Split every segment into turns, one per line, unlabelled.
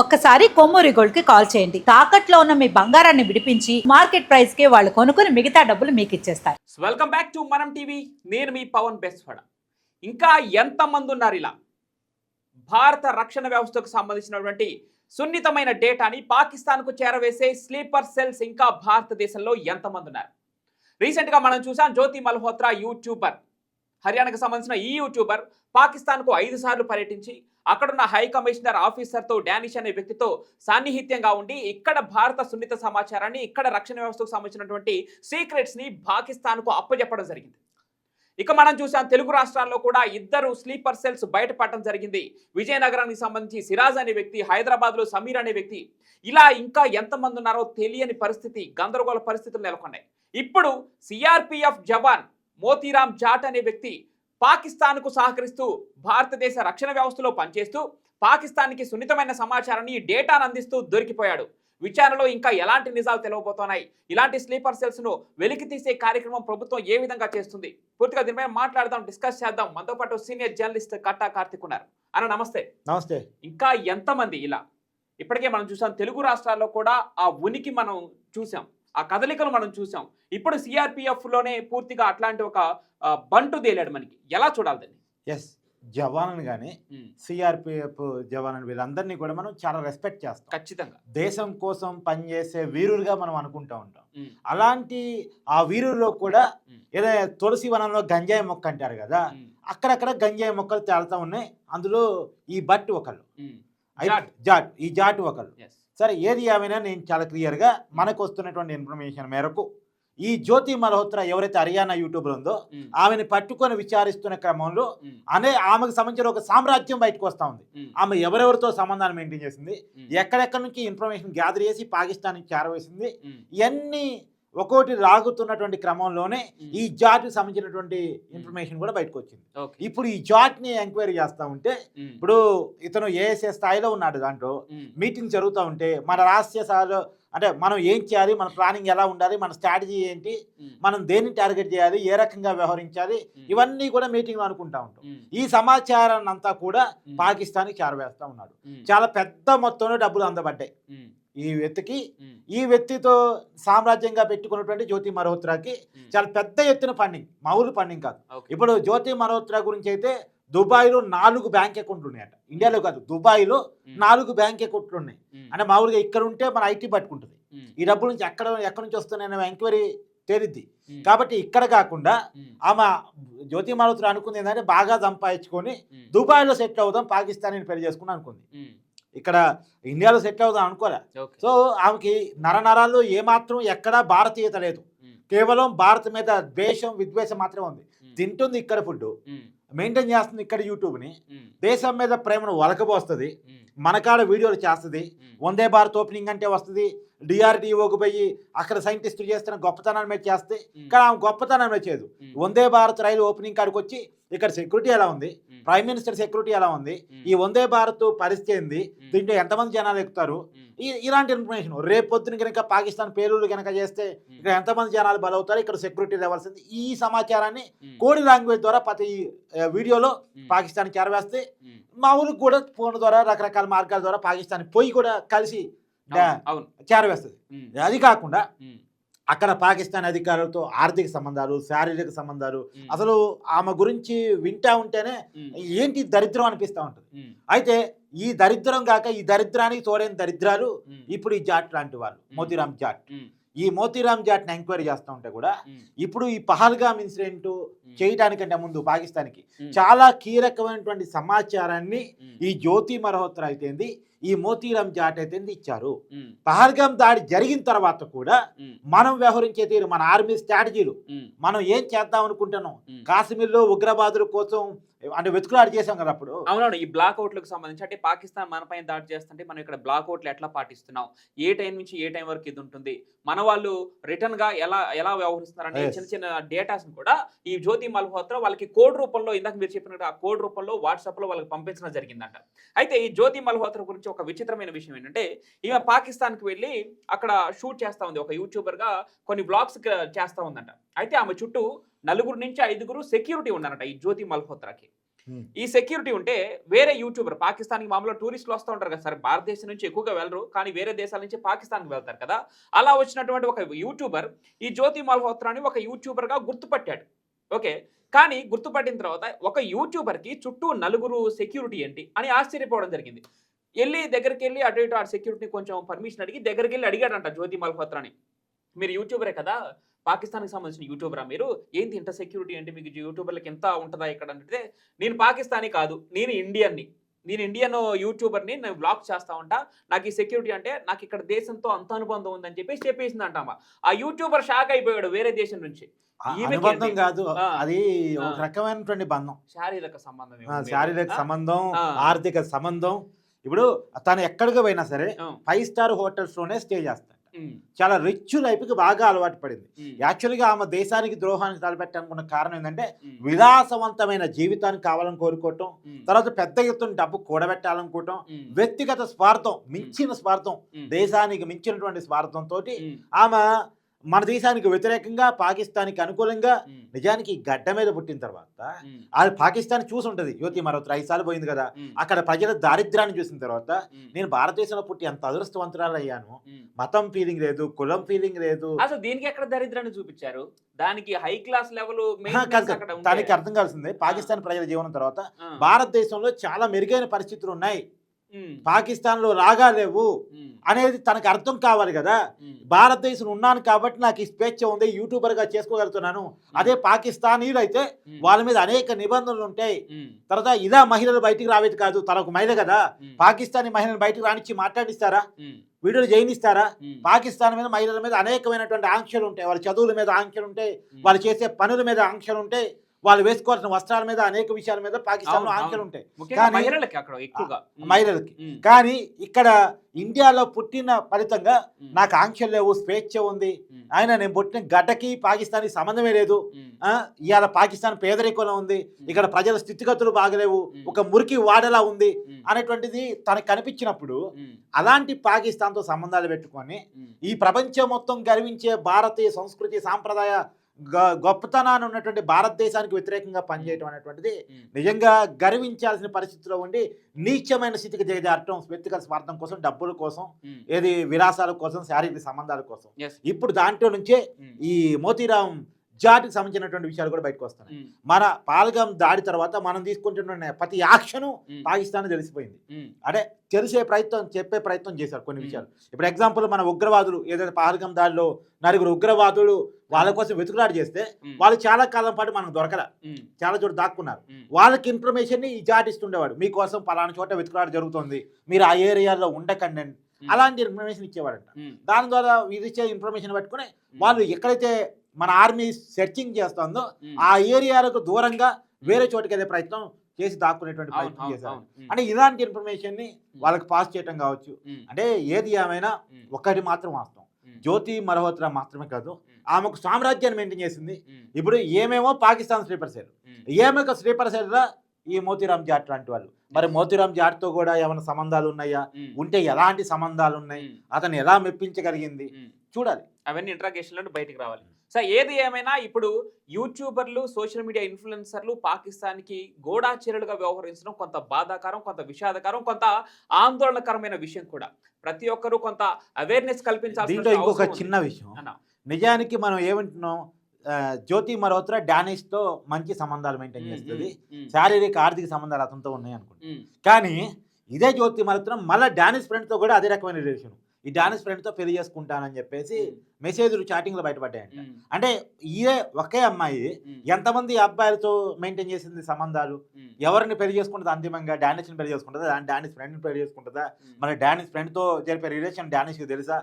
ఒక్కసారి కొమ్మూరి గోల్డ్కి కాల్ చేయండి. తాకట్లో ఉన్న మీ బంగారాన్ని విడిపించి మార్కెట్ ప్రైస్కి వాళ్ళు కొనుక్కుని మిగతా డబ్బులు మీకు ఇచ్చేస్తారు.
Welcome back to Manam TV నేను మీ పవన్ బెస్వడ. ఇంకా ఎంతమంది ఉన్నారు ఇలా? భారత రక్షణ వ్యవస్థకు సంబంధించినటువంటి సున్నితమైన డేటాని పాకిస్తాన్కు చేరవేసే స్లీపర్ సెల్స్ ఇంకా భారతదేశంలో ఎంతమంది ఉన్నారు? రీసెంట్గా మనం చూసాం జ్యోతి మల్హోత్రా యూట్యూబర్. హర్యానాకు సంబంధించిన ఈ యూట్యూబర్ పాకిస్తాన్కు ఐదు సార్లు పర్యటించి అక్కడున్న హై కమిషనర్ ఆఫీసర్తో డానిష్ అనే వ్యక్తితో సాన్నిహిత్యంగా ఉండి ఇక్కడ భారత సున్నిత సమాచారాన్ని ఇక్కడ రక్షణ వ్యవస్థకు సంబంధించినటువంటి సీక్రెట్స్ని పాకిస్తాన్కు అప్పజెప్పడం జరిగింది. ఇక మనం చూసాం తెలుగు రాష్ట్రాల్లో కూడా ఇద్దరు స్లీపర్ సెల్స్ బయటపడటం జరిగింది. విజయనగరానికి సంబంధించి సిరాజ్ అనే వ్యక్తి హైదరాబాద్లో సమీర్ అనే వ్యక్తి. ఇలా ఇంకా ఎంతమంది ఉన్నారో తెలియని పరిస్థితి గందరగోళ పరిస్థితులు నెలకొన్నాయి. ఇప్పుడు సిఆర్పిఎఫ్ జవాన్ మోతీరామ్ జాట్ అనే వ్యక్తి పాకిస్తాన్కు సహకరిస్తూ భారతదేశ రక్షణ వ్యవస్థలో పనిచేస్తూ పాకిస్తాన్కి సున్నితమైన సమాచారాన్ని డేటాను అందిస్తూ దొరికిపోయాడు. విచారణలో ఇంకా ఎలాంటి నిజాలు తెలియబోతున్నాయి ఇలాంటి స్లీపర్ సెల్స్ను వెలికి తీసే కార్యక్రమం ప్రభుత్వం ఏ విధంగా చేస్తుంది? పూర్తిగా దీనిపై మాట్లాడదాం డిస్కస్ చేద్దాం. మనతో పాటు సీనియర్ జర్నలిస్ట్ కట్టా కార్తిక్ ఉన్నారు. అన్న నమస్తే.
నమస్తే.
ఇంకా ఎంతమంది ఇలా? ఇప్పటికే మనం చూసాం తెలుగు రాష్ట్రాల్లో కూడా ఆ ఉనికి మనం చూసాం. ఆ కదలికలు మనం చూసాం. ఇప్పుడు సిఆర్పిఎఫ్లోనే పూర్తిగా అట్లాంటి ఒక బంటు తేలాడు మనకి. ఎలా చూడాలి దాన్ని?
ఎస్ జవాన్ కానీ సిఆర్పిఎఫ్ జవాన్ వీళ్ళందరినీ కూడా మనం చాలా రెస్పెక్ట్ చేస్తాం.
ఖచ్చితంగా.
దేశం కోసం పనిచేసే వీరులుగా మనం అనుకుంటా ఉంటాం. అలాంటి ఆ వీరుల్లో కూడా
ఉమ్.
ఏదో తులసి వనంలో గంజాయి మొక్క అంటారు కదా అక్కడక్కడ గంజాయి మొక్కలు తేలుతా ఉన్నాయి. అందులో ఈ బట్టి ఒకళ్ళు.
జాట్.
ఈ జాట్ ఒకళ్ళు. సరే ఏది ఏమైనా నేను చాలా క్లియర్గా మనకు వస్తున్నటువంటి ఇన్ఫర్మేషన్ మేరకు ఈ జ్యోతి మల్హోత్రా ఎవరైతే హర్యానా యూట్యూబర్ ఉందో ఆమెను పట్టుకొని విచారిస్తున్న క్రమంలో అనే ఆమెకు సంబంధించిన ఒక సామ్రాజ్యం బయటకు వస్తూ ఉంది. ఆమె ఎవరెవరితో సంబంధాలు మెయింటైన్ చేసింది ఎక్కడెక్కడి నుంచి ఇన్ఫర్మేషన్ గ్యాదర్ చేసి పాకిస్తాన్కి చేరవేసింది ఇవన్నీ ఒక్కోటి రాగుతున్నటువంటి క్రమంలోనే. ఈ జాట్కి సంబంధించినటువంటి ఇన్ఫర్మేషన్ కూడా బయటకు వచ్చింది. ఇప్పుడు ఈ జాట్ని ఎంక్వైరీ చేస్తూ ఉంటే ఇప్పుడు ఇతను ఏఎస్ఏ స్థాయిలో ఉన్నాడు దాంట్లో మీటింగ్ జరుగుతూ ఉంటే మన రాష్ట్రీయ స్థాయిలో అంటే మనం ఏం చేయాలి మన ప్లానింగ్ ఎలా ఉండాలి మన స్ట్రాటజీ ఏంటి మనం దేన్ని టార్గెట్ చేయాలి ఏ రకంగా వ్యవహరించాలి ఇవన్నీ కూడా మీటింగ్లో అనుకుంటా ఉంటాం. ఈ సమాచారాన్ని అంతా కూడా పాకిస్తాన్కి చేరవేస్తా ఉన్నాడు. చాలా పెద్ద మొత్తంలో డబ్బులు అందబడ్డాయి. ఈ వ్యక్తికి ఈ వ్యక్తితో సామ్రాజ్యంగా పెట్టుకున్నటువంటి జ్యోతి మల్హోత్రాకి. చాలా పెద్ద ఎత్తున ఫండింగ్ మామూలు ఫండింగ్ కాదు. ఇప్పుడు జ్యోతి మల్హోత్రా గురించి అయితే దుబాయ్లో నాలుగు బ్యాంక్ అకౌంట్లు ఉన్నాయట. ఇండియాలో కాదు దుబాయ్లో నాలుగు బ్యాంక్ అకౌంట్లు ఉన్నాయి. అంటే మామూలుగా ఇక్కడ ఉంటే మన ఐటీ పట్టుకుంటుంది. ఈ డబ్బుల నుంచి ఎక్కడ ఎక్కడి నుంచి వస్తున్నాయనే ఎంక్వైరీ తేలిద్ది. కాబట్టి ఇక్కడ కాకుండా ఆమె జ్యోతి మల్హోత్రా అనుకుంది ఏంటంటే బాగా సంపాదించుకొని దుబాయ్లో సెటిల్ అవుదాం పాకిస్తాన్ పెళ్ళి చేసుకుని అనుకుంది. ఇక్కడ ఇండియాలో సెటిల్ అవుదాం అనుకోలే. సో ఆమెకి నరనరాల్లో ఏమాత్రం ఎక్కడా భారతీయత లేదు. కేవలం భారత్ మీద ద్వేషం విద్వేషం మాత్రమే ఉంది. తింటుంది ఇక్కడ ఫుడ్ మెయింటైన్ చేస్తుంది ఇక్కడ యూట్యూబ్ని. దేశం మీద ప్రేమను వలకబోస్తుంది.
ఉమ్,
మనకాడ వీడియోలు చేస్తుంది. వందే భారత్ ఓపెనింగ్ అంటే వస్తుంది. డిఆర్డిఓకి పోయి అక్కడ సైంటిస్టులు చేస్తున్న గొప్పతనాన్ని మీద చేస్తే కానీ ఆమె గొప్పతనం చేయదు. వందే భారత్ రైలు ఓపెనింగ్ కాడికి వచ్చి ఇక్కడ సెక్యూరిటీ ఎలా ఉంది? ప్రైమ్ మినిస్టర్ సెక్యూరిటీ ఎలా ఉంది? ఈ వందే భారత్ పరిస్థితి ఏంది? దీంట్లో ఎంతమంది జనాలు ఎక్కుతారు? ఇలాంటి ఇన్ఫర్మేషన్ రేపు పొద్దున కనుక పాకిస్తాన్ పేలుళ్ళు కనుక చేస్తే ఇక్కడ ఎంతమంది జనాలు బలవుతారు? ఇక్కడ సెక్యూరిటీ లెవెల్స్ ఉంది. ఈ సమాచారాన్ని కోడి లాంగ్వేజ్ ద్వారా ప్రతి వీడియోలో పాకిస్తాన్ చేరవేస్తే మా ఊరికి కూడా ఫోన్ ద్వారా రకరకాల మార్గాల ద్వారా పాకిస్తాన్ పోయి కూడా కలిసి చేరవేస్తుంది అది కాకుండా అక్కడ పాకిస్తాన్ అధికారులతో ఆర్థిక సంబంధాలు శారీరక సంబంధాలు అసలు ఆమె గురించి వింటా ఉంటేనే ఏంటి దరిద్రం అనిపిస్తూ ఉంటుంది. అయితే ఈ దరిద్రం కాక ఈ దరిద్రానికి తోడైన దరిద్రాలు ఇప్పుడు ఈ జాట్ లాంటి వాళ్ళు మోతీరామ్ జాట్. ఈ మోతీరామ్ జాట్ని ఎంక్వైరీ చేస్తూ ఉంటే కూడా ఇప్పుడు ఈ పహల్గామ్ ఇన్సిడెంట్ చేయడానికంటే ముందు పాకిస్తాన్కి చాలా కీలకమైనటువంటి సమాచారాన్ని ఈ జ్యోతి మల్హోత్రా అయితేంది ఈ మోతీరామ్ జాట్ అయితేంది ఇచ్చారు?
ఉమ్,
పహల్గామ్ దాడి జరిగిన తర్వాత కూడా మనం వ్యవహరించే తీరు మన ఆర్మీ స్ట్రాటజీలు. మనం ఏం చేద్దాం అనుకుంటున్నాం?
ఉమ్.
కాశ్మీర్లో ఉగ్రవాదుల కోసం అంటే వెతుకులాడి చేసాం కదా అప్పుడు.
అవునవును ఈ బ్లాక్ అవుట్లకు సంబంధించి అంటే పాకిస్తాన్ మన పైన దాడి చేస్తుంటే మనం ఇక్కడ బ్లాక్ అవుట్లు ఎట్లా పాటిస్తున్నాం? ఏ టైం నుంచి ఏ టైం వరకు ఇది ఉంటుంది? మన వాళ్ళు రిటర్న్గా ఎలా ఎలా వ్యవహరిస్తున్నారు
Yes.
చిన్న చిన్న డేటాస్ కూడా ఈ జ్యోతి మల్హోత్రా వాళ్ళకి కోడ్ రూపంలో ఇందాక మీరు చెప్పినట్టు ఆ కోడ్ రూపంలో వాట్సాప్లో వాళ్ళకి పంపించడం జరిగిందంట. అయితే ఈ జ్యోతి మల్హోత్రా గురించి ఒక విచిత్రమైన విషయం ఏంటంటే ఈమె పాకిస్తాన్కి వెళ్ళి అక్కడ షూట్ చేస్తా ఉంది. ఒక యూట్యూబర్గా కొన్ని బ్లాగ్స్ చేస్తా ఉందంట. అయితే ఆమె చుట్టూ నలుగురు నుంచి ఐదుగురు సెక్యూరిటీ ఉన్నారంట ఈ జ్యోతి మల్హోత్రాకి. ఈ సెక్యూరిటీ ఉంటే వేరే యూట్యూబర్ పాకిస్తాన్కి మామూలుగా టూరిస్టులు వస్తూ ఉంటారు కదా సార్ భారతదేశం నుంచి ఎక్కువగా వెళ్ళరు కానీ వేరే దేశాల నుంచి పాకిస్తాన్కి వెళ్తారు కదా. అలా వచ్చినటువంటి ఒక యూట్యూబర్ ఈ జ్యోతి మల్హోత్రాని ఒక యూట్యూబర్గా గుర్తుపట్టాడు. ఓకే? కానీ గుర్తుపట్టిన తర్వాత ఒక యూట్యూబర్కి చుట్టూ నలుగురు సెక్యూరిటీ ఏంటి అని ఆశ్చర్యపోవడం జరిగింది. వెళ్ళి దగ్గరికి వెళ్ళి అటు ఇటు ఆ సెక్యూరిటీని కొంచెం పర్మిషన్ అడిగి దగ్గరికి వెళ్ళి అడిగాడంట జ్యోతి మల్హోత్రాని మీరు యూట్యూబరే కదా పాకిస్తాన్కి సంబంధించిన యూట్యూబరా మీరు ఏంటి ఇంత సెక్యూరిటీ అంటే మీకు యూట్యూబర్లకి ఎంత ఉంటుందా ఇక్కడ అంటే నేను పాకిస్తానీ కాదు నేను ఇండియన్ని నేను ఇండియన్ యూట్యూబర్ని నేను బ్లాక్ చేస్తా ఉంటా నాకు ఈ సెక్యూరిటీ అంటే నాకు ఇక్కడ దేశంతో అంత అనుబంధం ఉందని చెప్పేసి చెప్పేసింది అంటామా ఆ యూట్యూబర్ షాక్ అయిపోయాడు వేరే దేశం నుంచి
అనుబంధం? కాదు. అది ఒక. రకమైనటువంటి బంధం
శారీరక సంబంధం?
శారీరక? సంబంధం. ఆర్థిక సంబంధం ఇప్పుడు తను ఎక్కడికి పోయినా సరే. ఫైవ్ స్టార్ హోటల్స్లోనే స్టే చేస్తాడు. చాలా రిచ్ లైఫ్కి బాగా అలవాటు పడింది. యాక్చువల్గా ఆమె దేశానికి ద్రోహానికి తలపెట్టనుకున్న కారణం ఏంటంటే విలాసవంతమైన జీవితాన్ని కావాలని కోరుకోవటం తర్వాత పెద్ద ఎత్తున డబ్బు కూడబెట్టాలనుకోవటం వ్యక్తిగత స్వార్థం మించిన స్వార్థం దేశానికి మించినటువంటి స్వార్థంతో ఆమె మన దేశానికి వ్యతిరేకంగా పాకిస్తాన్కి అనుకూలంగా నిజానికి గడ్డ మీద పుట్టిన తర్వాత అది పాకిస్తాన్ చూసి ఉంటుంది యువతి మరొకరు ఐదు సార్లు పోయింది కదా. అక్కడ ప్రజల దారిద్ర్యాన్ని చూసిన తర్వాత నేను భారతదేశంలో పుట్టి ఎంత అదృష్టవంతురాలు అయ్యాను. మతం ఫీలింగ్ లేదు కులం ఫీలింగ్ లేదు.
అసలు దీనికి ఎక్కడ దరిద్రాన్ని చూపించారు? దానికి హై క్లాస్ లెవెల్.
దానికి అర్థం కావాల్సిందే. పాకిస్తాన్ ప్రజల జీవనం తర్వాత భారతదేశంలో చాలా మెరుగైన పరిస్థితులు ఉన్నాయి. పాకిస్తాన్లో రాగా లేవు అనేది తనకు అర్థం కావాలి కదా. భారతదేశం ఉన్నాను కాబట్టి నాకు ఈ స్వేచ్ఛ ఉంది యూట్యూబర్గా చేసుకోగలుగుతున్నాను అదే పాకిస్తానీలు అయితే వాళ్ళ మీద అనేక నిబంధనలు ఉంటాయి. తర్వాత ఇదా మహిళలు బయటికి రావేది కాదు తనకు మహిళ కదా. పాకిస్తానీ మహిళలు బయటికి రానిచ్చి మాట్లాడిస్తారా? వీడియోలు జైనిస్తారా పాకిస్తాన్ మీద మహిళల మీద అనేకమైనటువంటి ఆంక్షలు ఉంటాయి. వాళ్ళ చదువుల మీద ఆంక్షలు ఉంటాయి. వాళ్ళు చేసే పనుల మీద ఆంక్షలు ఉంటాయి. వాళ్ళు వేసుకోవాల్సిన వస్త్రాల మీద అనేక విషయాల మీద పాకిస్తాన్లో
అవును,
ఆంక్షలు. ఉంటాయి.
మహిళలకి
కానీ ఇక్కడ ఇండియాలో పుట్టిన ఫలితంగా నాకు ఆంక్షలు లేవు స్వేచ్ఛ ఉంది. ఆయన నేను పుట్టిన గడ్డకి పాకిస్తాన్కి సంబంధమే లేదు. ఇవాళ పాకిస్తాన్ పేదరికంలో ఉంది. ఇక్కడ ప్రజల స్థితిగతులు బాగలేవు. ఒక మురికి వాడలా ఉంది అనేటువంటిది తనకు కనిపించినప్పుడు అలాంటి పాకిస్తాన్తో సంబంధాలు పెట్టుకొని ఈ ప్రపంచం మొత్తం గర్వించే భారతీయ సంస్కృతి సాంప్రదాయ గొప్పతనాన్ని ఉన్నటువంటి భారతదేశానికి వ్యతిరేకంగా పనిచేయటం అనేటువంటిది నిజంగా గర్వించాల్సిన పరిస్థితిలో ఉండి నీచమైన స్థితికి దిగజారటం వ్యక్తిగత స్వార్థం కోసం డబ్బుల కోసం ఏది విలాసాల కోసం శారీరక సంబంధాల కోసం. ఇప్పుడు దాంట్లో నుంచే ఈ మోతీరాం జాటికి సంబంధించినటువంటి విషయాలు కూడా బయటకు వస్తున్నాయి. మన పాల్గం దాడి తర్వాత మనం తీసుకుంటున్న ప్రతి యాక్షను పాకిస్తాన్ తెలిసిపోయింది. అంటే తెలిసే ప్రయత్నం చెప్పే ప్రయత్నం చేశారు కొన్ని. విషయాలు. ఇప్పుడు ఎగ్జాంపుల్ మన ఉగ్రవాదులు ఏదైతే పహల్గం దాడిలో నలుగురు ఉగ్రవాదులు వాళ్ళ కోసం వెతుకులాట చేస్తే వాళ్ళు చాలా కాలం పాటు మనకు దొరకల. చాలా చోట దాక్కున్నారు. వాళ్ళకి ఇన్ఫర్మేషన్ని ఈ జాట్ ఇస్తుండేవాడు. మీకోసం పలానా చోట వెతుకులాట జరుగుతుంది. మీరు ఆ ఏరియాలో ఉండకండి అలాంటి ఇన్ఫర్మేషన్ ఇచ్చేవాడంట. దాని ద్వారా ఇది ఇచ్చే ఇన్ఫర్మేషన్ పట్టుకుని వాళ్ళు ఎక్కడైతే మన ఆర్మీ సెర్చింగ్ చేస్తుందో ఆ ఏరియాలకు దూరంగా వేరే చోటుకి వెళ్ళే ప్రయత్నం చేసి దాక్కునేటువంటి ప్రయత్నం చేశారు. అంటే ఇలాంటి ఇన్ఫర్మేషన్ని వాళ్ళకి పాస్ చేయటం కావచ్చు. అంటే ఏది ఏమైనా
ఉమ్,
ఒక్కటి మాత్రం వాస్తవం. జ్యోతి మల్హోత్రా మాత్రమే కాదు ఆమెకు సామ్రాజ్యాన్ని మెయింటైన్ చేసింది. ఇప్పుడు ఏమేమో పాకిస్తాన్ స్లీపర్ సెల్. ఏమేక స్లీపర్ సెల్ ఈ మోతీరామ్ జాట్ లాంటి వాళ్ళు. మరి మోతీరామ్ జాట్తో కూడా ఏమైనా సంబంధాలు ఉన్నాయా ఉంటే ఎలాంటి సంబంధాలు ఉన్నాయి అతను ఎలా మెప్పించగలిగింది. చూడాలి.
అవన్నీ ఇంట్రాగేషన్లో బయటికి రావాలి. సో ఏది ఏమైనా ఇప్పుడు యూట్యూబర్లు సోషల్ మీడియా ఇన్ఫ్లుయెన్సర్లు పాకిస్తాన్కి గోడాచర్యలుగా వ్యవహరించడం కొంత బాధాకరం కొంత విషాదకరం కొంత ఆందోళనకరమైన విషయం కూడా. ప్రతి ఒక్కరూ కొంత అవేర్నెస్ కల్పించాల్సిన
దీంట్లో ఇంకొక. చిన్న విషయం. నిజానికి మనం ఏమంటున్నాం? జ్యోతి మల్హోత్రా డానిష్తో మంచి సంబంధాలు మెయింటైన్ చేస్తుంది. శారీరక ఆర్థిక సంబంధాలు అతనితో ఉన్నాయి అనుకుంటా. కానీ ఇదే జ్యోతి మల్హోత్రా మళ్ళీ డానిష్ ఫ్రెండ్తో కూడా అదే రకమైన రిలేషన్ ఈ డానిష్ ఫ్రెండ్తో పెళ్ళి చేసుకుంటానని చెప్పేసి మెసేజ్లు చాటింగ్లో బయటపడ్డాయంట అంటే ఇదే ఒకే అమ్మాయి ఎంతమంది అబ్బాయిలతో మెయింటైన్ చేసింది సంబంధాలు? ఎవరిని పెళ్ళి చేసుకుంటుంది అంతిమంగా? డానిష్ని పెళ్ళి చేసుకుంటుందా? డానిష్ ఫ్రెండ్ పెళ్ళి చేసుకుంటుందా? మన డానిష్ ఫ్రెండ్తో జరిపే రిలేషన్ డానిష్కి తెలుసా.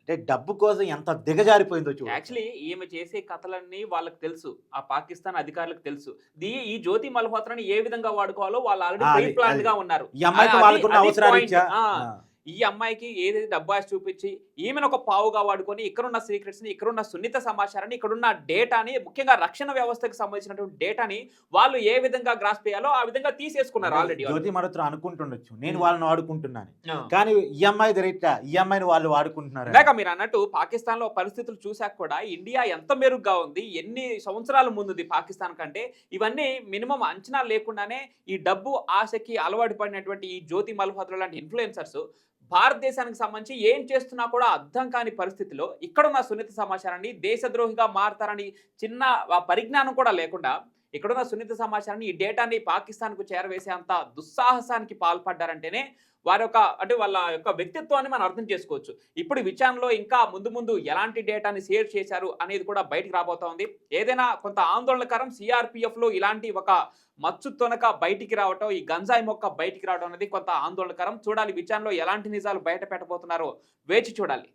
అంటే డబ్బు కోసం ఎంత దిగజారిపోయిందో చూడు.
యాక్చువల్లీ ఈమె చేసే కథలన్నీ వాళ్ళకి తెలుసు. ఆ పాకిస్తాన్ అధికారులకు తెలుసు. దీ ఈ జ్యోతి మల్హోత్రాని ఏ విధంగా వాడుకోవాలో వాళ్ళు ఆల్రెడీ ప్లాన్. గా ఉన్నారు.
ఈ వాళ్ళకున్న అవసరాలు
ఈ అమ్మాయికి ఏదైతే డబ్బు చూపించి ఈమెను ఒక పావుగా వాడుకొని ఇక్కడున్న సీక్రెట్స్ని ఇక్కడున్న సున్నిత సమాచారాన్ని ఇక్కడున్న డేటాని ముఖ్యంగా రక్షణ వ్యవస్థకు సంబంధించినటువంటి డేటాని వాళ్ళు ఏ విధంగా గ్రాస్ చేయాలో ఆ విధంగా తీసేసుకున్నారు ఆల్రెడీ
జ్యోతి మరొత్తులు అనుకుంటుండొచ్చు. నేను వాళ్ళని వాడుకుంటున్నాను. కానీ ఈ అమ్మాయి రైట్ ఈ అమ్మాయిని వాళ్ళు వాడుకుంటున్నారు?
ఇందాక మీరు అన్నట్టు పాకిస్తాన్లో పరిస్థితులు చూశాక కూడా ఇండియా ఎంత మెరుగ్గా ఉంది ఎన్ని సంవత్సరాల ముందుది పాకిస్తాన్ కంటే ఇవన్నీ మినిమం అంచనా లేకుండానే ఈ డబ్బు ఆశకి అలవాటు పడినటువంటి ఈ జ్యోతి మల్హోత్రా లాంటి ఇన్ఫ్లుయెన్సర్స్ భారతదేశానికి సంబంధించి ఏం చేస్తున్నా కూడా అర్థం కాని పరిస్థితిలో ఇక్కడున్న సున్నిత సమాచారాన్ని దేశద్రోహిగా మారతారని చిన్న పరిజ్ఞానం కూడా లేకుండా ఇక్కడున్న సున్నిత సమాచారాన్ని ఈ డేటాని పాకిస్తాన్కు చేరవేసే అంత దుస్సాహసానికి పాల్పడ్డారంటేనే వారి యొక్క అంటే వాళ్ళ యొక్క వ్యక్తిత్వాన్ని మనం అర్థం చేసుకోవచ్చు. ఇప్పుడు విచారణలో ఇంకా ముందు ముందు ఎలాంటి డేటాని షేర్ చేశారు అనేది కూడా బయటకు రాబోతా ఉంది. ఏదైనా కొంత ఆందోళనకరం సిఆర్పిఎఫ్లో ఇలాంటి ఒక మచ్చు తొనక బయటికి రావటం ఈ గంజాయి మొక్క బయటికి రావడం అనేది కొంత ఆందోళనకరం. చూడాలి విచారణలో ఎలాంటి నిజాలు బయట పెట్టబోతున్నారో. వేచి చూడాలి.